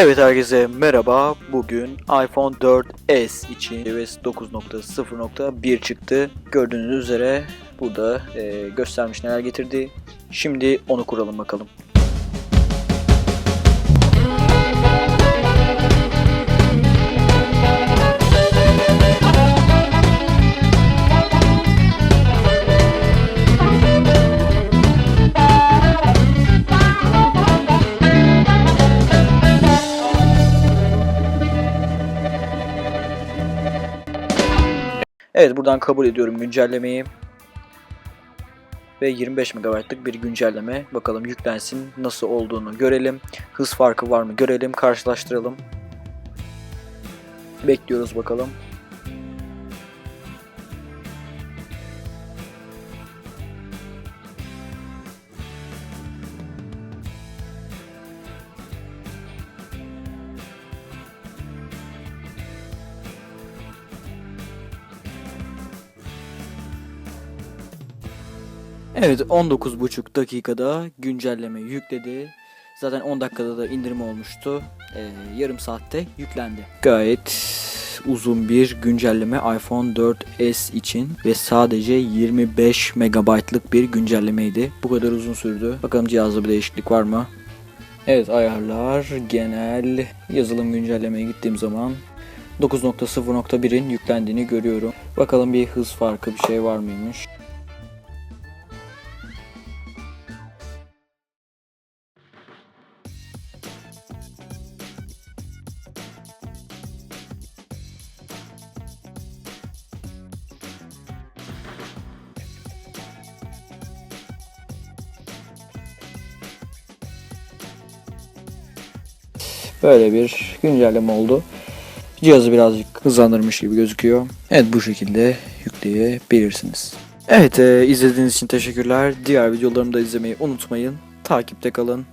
Evet herkese merhaba. Bugün iPhone 4S için iOS 9.0.1 çıktı. Gördüğünüz üzere burada e, göstermiş neler getirdi. Şimdi onu kuralım bakalım. Evet buradan kabul ediyorum güncellemeyi. Ve 25 MB'lık bir güncelleme. Bakalım yüklensin nasıl olduğunu görelim. Hız farkı var mı görelim karşılaştıralım. Bekliyoruz bakalım. Evet 19,5 dakikada güncelleme yükledi. Zaten 10 dakikada da indirim olmuştu. Ee, yarım saatte yüklendi. Gayet uzun bir güncelleme iPhone 4S için ve sadece 25 MB'lık bir güncellemeydi. Bu kadar uzun sürdü. Bakalım cihazda bir değişiklik var mı? Evet ayarlar, genel, yazılım güncellemeye gittiğim zaman 9.0.1'in yüklendiğini görüyorum. Bakalım bir hız farkı bir şey var mıymış? Böyle bir güncelleme oldu. Cihazı birazcık hızlandırmış gibi gözüküyor. Evet bu şekilde yükleyebilirsiniz. Evet e, izlediğiniz için teşekkürler. Diğer videolarımı da izlemeyi unutmayın. Takipte kalın.